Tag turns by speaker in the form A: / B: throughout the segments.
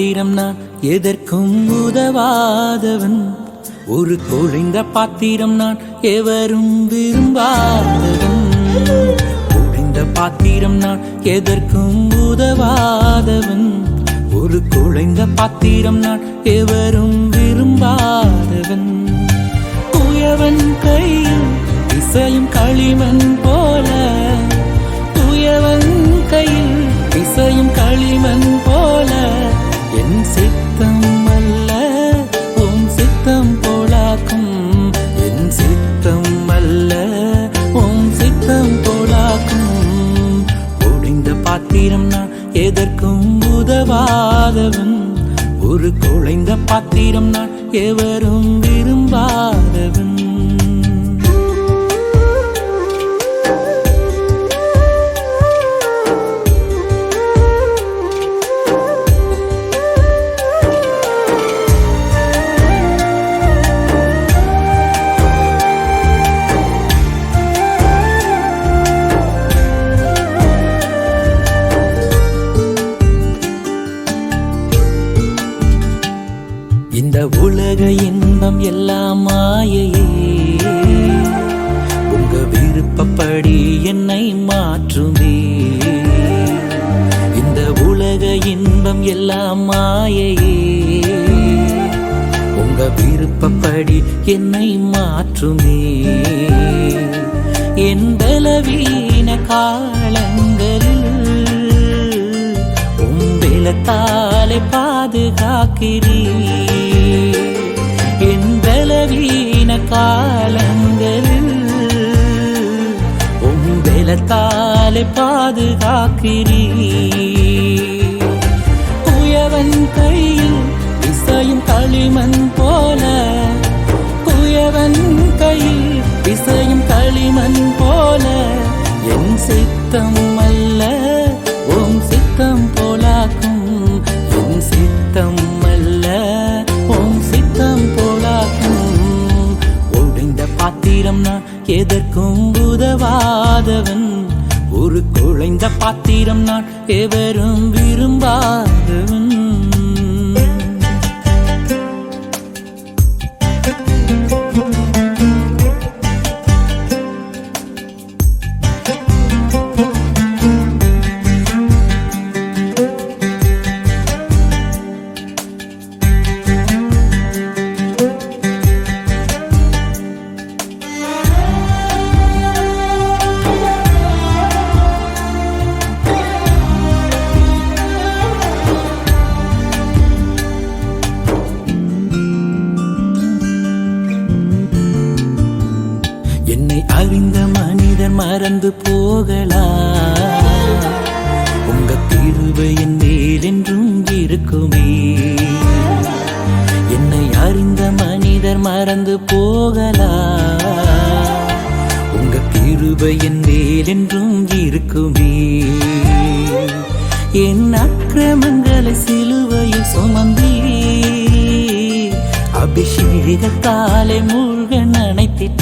A: பாத்திரம் நான் எதற்கும் உதவாதவன். ஒரு குழைந்த பாத்திரம் நான் எவரும் விரும்பாதவன். குழைந்த பாத்திரம் நான் எதற்கும் உதவாதவன். ஒரு குழைந்த பாத்திரம் நான் எவரும் விரும்பாதவன். குயவன் கையில் இசையும் களிமண் போல. குயவன் கையில் இசையும் களிமண் போல. என் சித்தம் அல்ல உன் சித்தம் போலாக்கும். என் சித்தம் அல்ல உன் சித்தம் போலாக்கும். ஒடிந்த பாத்திரம் நான் எதற்கும் உதவாதவன். ஒரு குழைந்த பாத்திரம் நான் எவரும் விரும்பாதவன். இந்த உலக இன்பம் எல்லாம் மாயையே. உங்க விருப்பப்படி என்னை மாற்றுமே. இந்த உலக இன்பம் எல்லாம் மாயையே. உங்க விருப்பப்படி என்னை மாற்றுமே. என் பலவீன காலங்களில் உம்பிலத்தாலே பாதுகாக்கிறீ என்னை பாதுகாக்கிறீ குயவன் கையில் இசையும் களிமண் போல குயவன் கையில் இசையும் களிமண் போல என் சித்தம் அல்ல உன் சித்தம் போலாக்கும். என் சித்தம் அல்ல உன் சித்தம் போலாக்கும். ஒடிந்த பாத்திரம் நான் எதற்கும் உதவாதவன். ஒரு குழைந்த பாத்திரம் நான் எவரும் விரும்பாதவன் என்னை மனிதர் மறந்து போகலா? உங்க தீர்வு என் மேல் இருக்குமே. என்னை அறிந்த மனிதர் மறந்து போகலா? உங்க கிருபை என் மேல் இருக்குமே. என் அக்கிரமங்களை சிலுவையில் சுமந்தீ அபிஷேகத்தாலே மூழ்க நினைத்திட்டே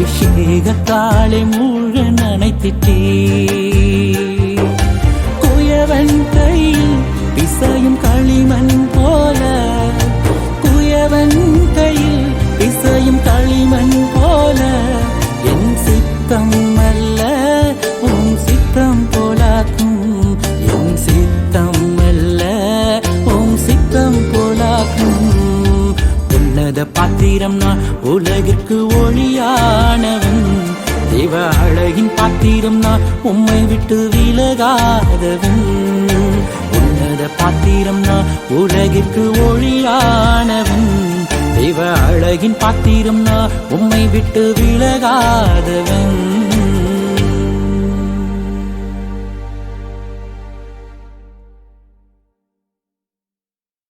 A: அபிஷேகத்தாளை மூழ்க நினைத்திட்டே. பாத்திரம் நான் உலகிற்கு ஒளியானவன். தேவ அழகின் பாத்திரம் நான் உம்மை விட்டு விலகாதவன். உன்னத பாத்திரம் நான் உலகிற்கு ஒளியானவன். தேவ அழகின் பாத்திரம் நான் உம்மை விட்டு விலகாதவன்.